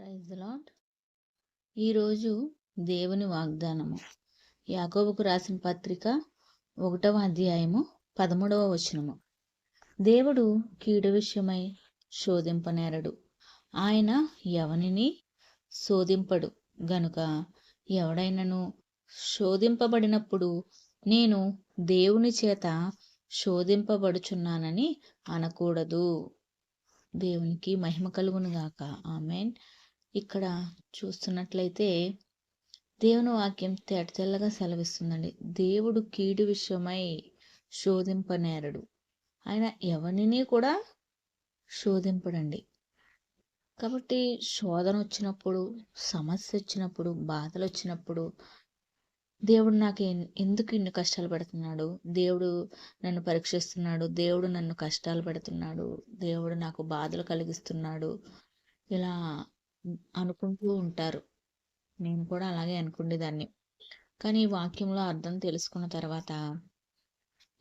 Praise lord ఈరోజు దేవుని వాగ్దానము. యాకోబుకు రాసిన పత్రిక ఒకటవ అధ్యాయము పదమూడవ వచనము. దేవుడు కీడు విషయమై శోధింపనేరడు. ఆయన ఎవనిని శోధింపడు? గనుక ఎవడైనను శోధింపబడినప్పుడు నేను దేవుని చేత శోధింపబడుచున్నానని అనకూడదు. దేవునికి మహిమ కలుగును గాక ఆమెన్. ఇక్కడ చూస్తున్నట్లయితే దేవుని వాక్యం తేటతెల్లగా సెలవిస్తుందండి. దేవుడు కీడు విషయమై శోధింపనేరడు. ఆయన ఎవరిని కూడా శోధింపడండి. కాబట్టి శోధన వచ్చినప్పుడు సమస్య వచ్చినప్పుడు బాధలు వచ్చినప్పుడు దేవుడు నాకు ఎందుకు ఇన్ని కష్టాలు పెడుతున్నాడు? దేవుడు నన్ను పరీక్షిస్తున్నాడు. దేవుడు నన్ను కష్టాలు పెడుతున్నాడు. దేవుడు నాకు బాధలు కలిగిస్తున్నాడు. ఇలా అనుకుంటూ ఉంటారు. నేను కూడా అలాగే అనుకునేదాన్ని. కానీ ఈ వాక్యంలో అర్థం తెలుసుకున్న తర్వాత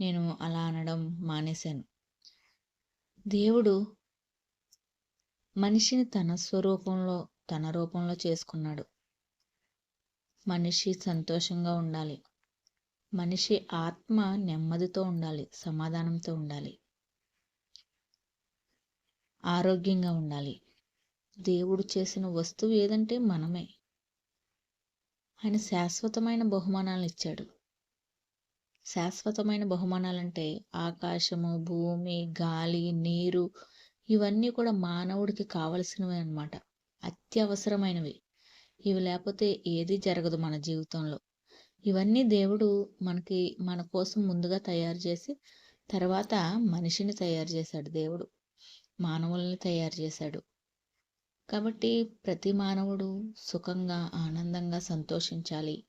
నేను అలా అనడం మానేశాను. దేవుడు మనిషిని తన స్వరూపంలో తన రూపంలో చేసుకున్నాడు. మనిషి సంతోషంగా ఉండాలి. మనిషి ఆత్మ నెమ్మదితో ఉండాలి సమాధానంతో ఉండాలి. ఆరోగ్యంగా ఉండాలి. దేవుడు చేసిన వస్తువు ఏదంటే మనమే. ఆయన శాశ్వతమైన బహుమానాలు ఇచ్చాడు. శాశ్వతమైన బహుమానాలంటే ఆకాశము భూమి గాలి నీరు ఇవన్నీ కూడా మానవుడికి కావలసినవి అనమాట అత్యవసరమైనవి. ఇవి లేకపోతే ఏది జరగదు మన జీవితంలో. ఇవన్నీ దేవుడు మనకి మన కోసం ముందుగా తయారు చేసి తర్వాత మనిషిని తయారు చేశాడు దేవుడు. మానవుల్ని తయారు చేశాడు. కాబట్టి ప్రతి మానవుడు సుఖంగా ఆనందంగా సంతోషించాలి.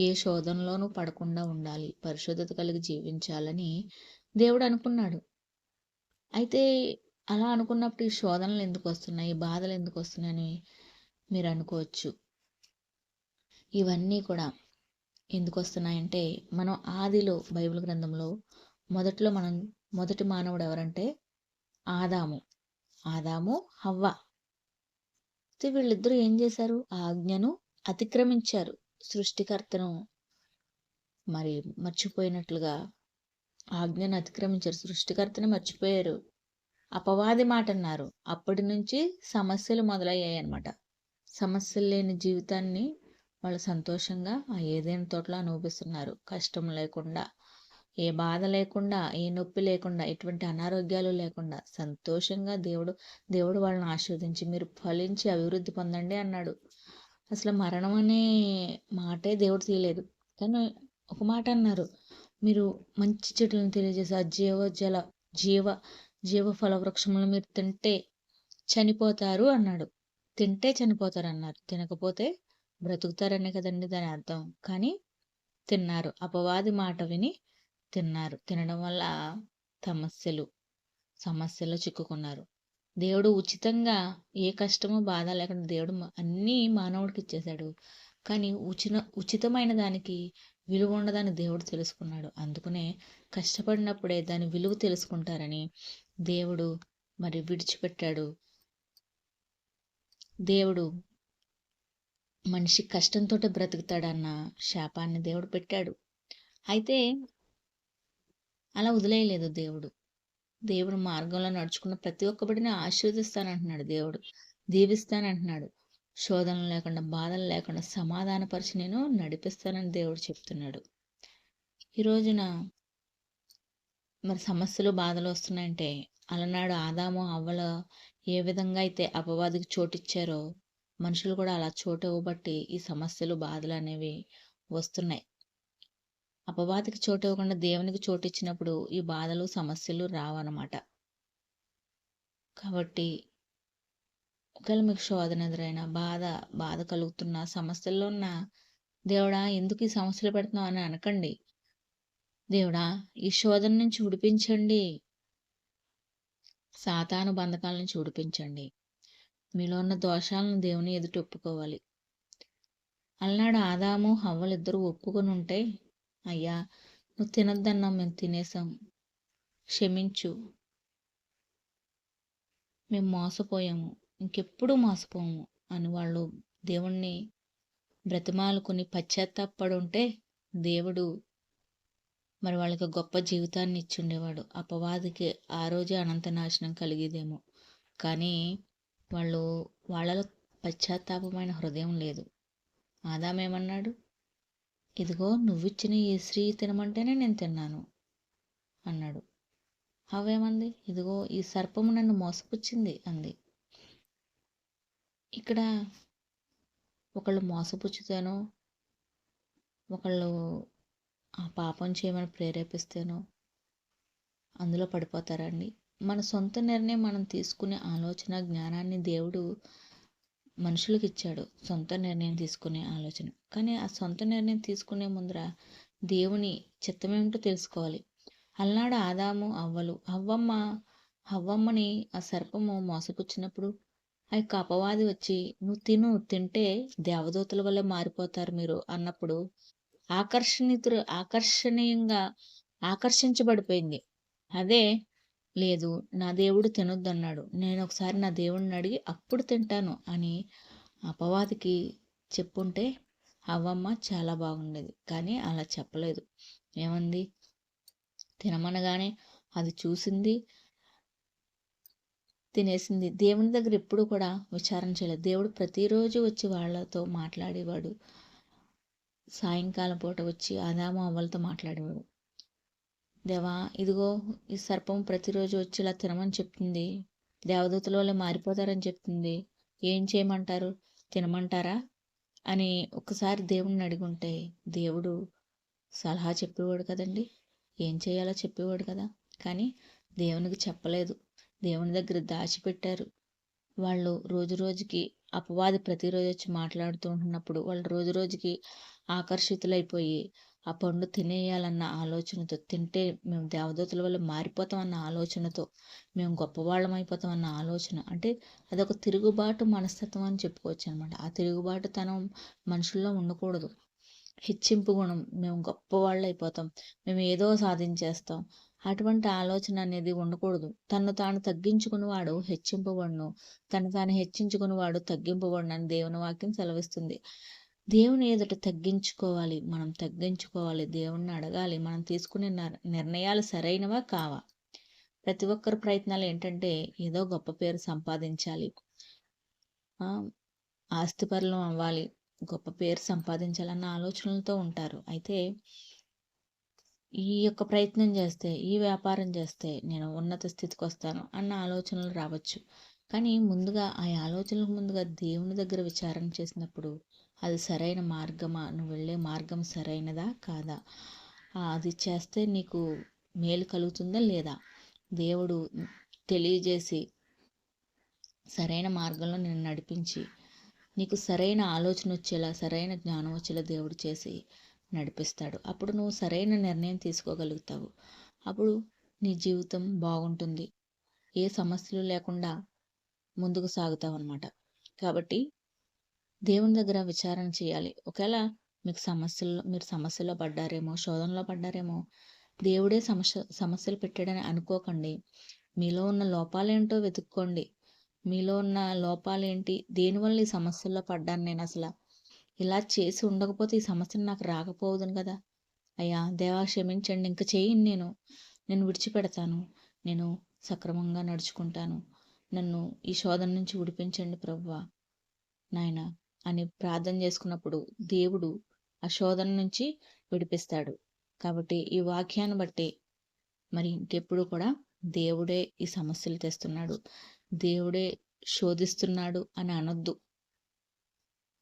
ఏ శోధనలోనూ పడకుండా ఉండాలి. పరిశుద్ధత కలిగి జీవించాలని దేవుడు అనుకున్నాడు. అయితే అలా అనుకున్నప్పుడు ఈ శోధనలు ఎందుకు వస్తున్నాయి? బాధలు ఎందుకు వస్తున్నాయని మీరు అనుకోవచ్చు. ఇవన్నీ కూడా ఎందుకు వస్తున్నాయంటే మనం ఆదిలో బైబిల్ గ్రంథంలో మొదట్లో మనం మొదటి మానవుడు ఎవరంటే? ఆదాము. ఆదాము హవ్వ. వీళ్ళిద్దరూ ఏం చేశారు? ఆజ్ఞను అతిక్రమించారు సృష్టికర్తను. మరి మర్చిపోయినట్లుగా ఆజ్ఞను అతిక్రమించారు సృష్టికర్తని మర్చిపోయారు. అపవాది మాట అన్నారు అప్పటి నుంచి సమస్యలు మొదలయ్యాయి అన్నమాట సమస్యలు లేని జీవితాన్ని వాళ్ళు సంతోషంగా ఆ ఏదైనా తోటలో అనుభవిస్తున్నారు. కష్టం లేకుండా. ఏ బాధ లేకుండా ఏ నొప్పి లేకుండా ఎటువంటి అనారోగ్యాలు లేకుండా సంతోషంగా దేవుడు దేవుడు వాళ్ళని ఆశీర్వదించి మీరు ఫలించి అభివృద్ధి పొందండి అన్నాడు. అసలు మరణం అనే మాటే దేవుడు తీయలేదు. కానీ ఒక మాట అన్నారు. మీరు మంచి చెట్లను తెలియజేసి ఆ జీవ జల జీవ జీవ ఫల వృక్షములు మీరు తింటే చనిపోతారు అన్నాడు. తింటే చనిపోతారు అన్నారు. తినకపోతే బ్రతుకుతారనే కదండి దాని అర్థం. కానీ తిన్నారు. అపవాది మాట విని తిన్నారు. తినడం వల్ల సమస్యలు సమస్యలో చిక్కుకున్నారు. దేవుడు ఉచితంగా ఏ కష్టము బాధ లేకుండా దేవుడు అన్నీ మానవుడికి ఇచ్చేశాడు. కానీ ఉచిత ఉచితమైన దానికి విలువ ఉండదని దేవుడు తెలుసుకున్నాడు. అందుకనే కష్టపడినప్పుడే దాని విలువ తెలుసుకుంటారని దేవుడు మరి విడిచిపెట్టాడు. దేవుడు మనిషి కష్టంతో బ్రతుకుతాడన్న శాపాన్ని దేవుడు పెట్టాడు. అయితే అలా వదిలేయలేదు దేవుడు. దేవుడు మార్గంలో నడుచుకున్న ప్రతి ఒక్కబడిని ఆశీర్వదిస్తానంటున్నాడు దేవుడు. దీవిస్తానంటున్నాడు. శోధనలు లేకుండా బాధలు లేకుండా సమాధానపరిచి నేను నడిపిస్తానని దేవుడు చెప్తున్నాడు. ఈ రోజున మరి సమస్యలు బాధలు వస్తున్నాయంటే అలనాడు ఆదాము అవ్వల ఏ విధంగా అయితే అపవాదికి చోటిచ్చారో మనుషులు కూడా అలా చోటు ఇవ్వబట్టి ఈ సమస్యలు బాధలు అనేవి వస్తున్నాయి. అపవాదికి చోటు ఇవ్వకుండా దేవునికి చోటు ఇచ్చినప్పుడు ఈ బాధలు సమస్యలు రావన్నమాట. కాబట్టి ఒకవేళ మీకు శోధన ఎదురైనా బాధ బాధ కలుగుతున్న సమస్యల్లో ఉన్న దేవుడా ఎందుకు ఈ సమస్యలు పెడుతున్నావు? అని అనకండి. దేవుడా ఈ శోధన నుంచి ఉడిపించండి సాతాను బంధకాల నుంచి ఉడిపించండి మీలో ఉన్న దోషాలను దేవుని ఎదుట ఒప్పుకోవాలి. అలనాడు ఆదాము హవ్వలు ఇద్దరు ఒప్పుకొని ఉంటే అయ్యా నువ్వు తినొద్దన్నా మేము తినేసాం క్షమించు. మేము మోసపోయాము. ఇంకెప్పుడు మోసపోము? అని వాళ్ళు దేవుణ్ణి బ్రతిమాలుకుని పశ్చాత్తాపడి ఉంటే దేవుడు మరి వాళ్ళకి గొప్ప జీవితాన్ని ఇచ్చుండేవాడు. అపవాదికి ఆ రోజే అనంత నాశనం కలిగేదేమో. కానీ వాళ్ళు వాళ్ళలో పశ్చాత్తాపమైన హృదయం లేదు. ఆదామేమన్నాడు ఇదిగో నువ్విచ్చిన ఈ స్త్రీ తినమంటేనే నేను తిన్నాను అన్నాడు. అవేమంది? ఇదిగో ఈ సర్పము నన్ను మోసపుచ్చింది అంది. ఇక్కడ ఒకళ్ళు మోసపుచ్చితేనో ఒకళ్ళు ఆ పాపం చేయమని ప్రేరేపిస్తేనో అందులో పడిపోతారండి మన సొంత నిర్ణయం మనం తీసుకునే ఆలోచన జ్ఞానాన్ని దేవుడు మనుషులకు ఇచ్చాడు సొంత నిర్ణయం తీసుకునే ఆలోచన. కానీ ఆ సొంత నిర్ణయం తీసుకునే ముందర దేవుని చిత్తమేమిటో తెలుసుకోవాలి. అల్నాడు ఆదాము అవ్వలు. అవ్వమ్మ అవ్వమ్మని ఆ సర్పము మోసపుచ్చినప్పుడు ఆ యొక్క అపవాది వచ్చి నువ్వు తిను తింటే దేవదూతల వల్ల మారిపోతారు మీరు అన్నప్పుడు ఆకర్షణీతులు ఆకర్షణీయంగా ఆకర్షించబడిపోయింది. అదే లేదు నా దేవుడు తినొద్దన్నాడు. నేను ఒకసారి నా దేవుడిని అడిగి అప్పుడు తింటాను అని అపవాదికి చెప్పుంటే అవ్వమ్మ చాలా బాగుండేది. కానీ అలా చెప్పలేదు. ఏమంది? తినమనగానే అది చూసింది తినేసింది. దేవుని దగ్గర ఎప్పుడు కూడా విచారణ చేయలేదు. దేవుడు ప్రతిరోజు వచ్చి వాళ్ళతో మాట్లాడేవాడు. సాయంకాలం పూట వచ్చి ఆదాము అవ్వలతో మాట్లాడేవాడు. దేవా ఇదిగో ఈ సర్పం ప్రతిరోజు వచ్చి ఇలా తినమని చెప్తుంది. దేవదూతల వాళ్ళు మారిపోతారని చెప్తుంది. ఏం చేయమంటారు? తినమంటారా? అని ఒకసారి దేవుణ్ణి అడిగుంటే దేవుడు సలహా చెప్పేవాడు కదండి. ఏం చేయాలో చెప్పేవాడు కదా. కానీ దేవునికి చెప్పలేదు. దేవుని దగ్గర దాచిపెట్టారు. వాళ్ళు రోజు రోజుకి అపవాది ప్రతిరోజు వచ్చి మాట్లాడుతూ ఉంటున్నప్పుడు వాళ్ళు రోజు రోజుకి ఆకర్షితులైపోయి ఆ పండు తినేయాలన్న ఆలోచనతో తింటే మేము దేవదూతల వల్ల మారిపోతాం అన్న ఆలోచనతో మేము గొప్పవాళ్ళం అయిపోతాం అన్న ఆలోచన. అంటే అదొక తిరుగుబాటు మనస్తత్వం అని చెప్పుకోవచ్చు అనమాట. ఆ తిరుగుబాటు తనం మనుషుల్లో ఉండకూడదు. హెచ్చింపు గుణం మేము గొప్పవాళ్ళు అయిపోతాం మేము ఏదో సాధించేస్తాం. అటువంటి ఆలోచన అనేది ఉండకూడదు. తను తాను తగ్గించుకునేవాడు హెచ్చింపబడును తను తాను హెచ్చించుకునేవాడు తగ్గింపబడును అని దేవుని వాక్యం సెలవిస్తుంది. దేవుని ఎదుట తగ్గించుకోవాలి. మనం తగ్గించుకోవాలి. దేవుణ్ణి అడగాలి. మనం తీసుకునే నిర్ణయాలు సరైనవా కావా? ప్రతి ఒక్కరి ప్రయత్నాలు ఏంటంటే ఏదో గొప్ప పేరు సంపాదించాలి. ఆస్తిపరులం అవ్వాలి. గొప్ప పేరు సంపాదించాలన్న ఆలోచనలతో ఉంటారు. అయితే ఈ యొక్క ప్రయత్నం చేస్తే ఈ వ్యాపారం చేస్తే నేను ఉన్నత స్థితికి వస్తాను అన్న ఆలోచనలు రావచ్చు. కానీ ముందుగా ఆ ఆలోచనలకు ముందుగా దేవుని దగ్గర విచారణ చేసినప్పుడు అది సరైన మార్గమా? నువ్వు వెళ్ళే మార్గం సరైనదా కాదా? అది చేస్తే నీకు మేలు కలుగుతుందా లేదా? దేవుడు తెలియజేసి సరైన మార్గంలో నేను నడిపించి నీకు సరైన ఆలోచన వచ్చేలా సరైన జ్ఞానం వచ్చేలా దేవుడు చేసి నడిపిస్తాడు. అప్పుడు నువ్వు సరైన నిర్ణయం తీసుకోగలుగుతావు. అప్పుడు నీ జీవితం బాగుంటుంది. ఏ సమస్యలు లేకుండా ముందుకు సాగుతావు అనమాట కాబట్టి దేవుని దగ్గర విచారణ చేయాలి. ఒకవేళ మీకు సమస్యల్లో మీరు సమస్యలో పడ్డారేమో శోధనలో పడ్డారేమో దేవుడే సమస్య సమస్యలు పెట్టాడని అనుకోకండి. మీలో ఉన్న లోపాలేంటో వెతుక్కోండి. మీలో ఉన్న లోపాలేంటి? దేనివల్ల ఈ సమస్యల్లో పడ్డాను నేను అసలు? ఇలా చేసి ఉండకపోతే ఈ సమస్య నాకు రాకపోదును కదా. అయ్యా దేవా క్షమించండి. ఇంకా చేయను నేను. నేను విడిచిపెడతాను. నేను సక్రమంగా నడుచుకుంటాను. నన్ను ఈ శోధన నుంచి విడిపించండి ప్రవ్వా నాయన. అని ప్రార్థన చేసుకున్నప్పుడు దేవుడు ఆ శోధన నుంచి విడిపిస్తాడు. కాబట్టి ఈ వాక్యాన్ని బట్టి మరి ఇంకెప్పుడు కూడా దేవుడే ఈ సమస్యలు తెస్తున్నాడు. దేవుడే శోధిస్తున్నాడు అని అనొద్దు.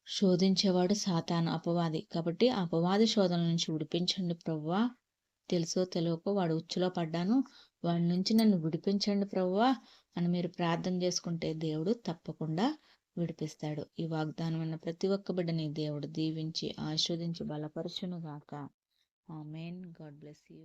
శోధించేవాడు సాతాను అపవాది. కాబట్టి అపవాది శోధన నుంచి విడిపించండి ప్రవ్వా. తెలుసో తెలియకో వాడు ఉచ్చులో పడ్డాను. వాడి నుంచి నన్ను విడిపించండి ప్రవ్వా అని మీరు ప్రార్థన చేసుకుంటే దేవుడు తప్పకుండా విడిపిస్తాడు. ఈ వాగ్దానం ఉన్న ప్రతి ఒక్క బిడ్డని దేవుడు దీవించి ఆస్వాదించి బలపరచును గాక ఆమెన్. God bless you.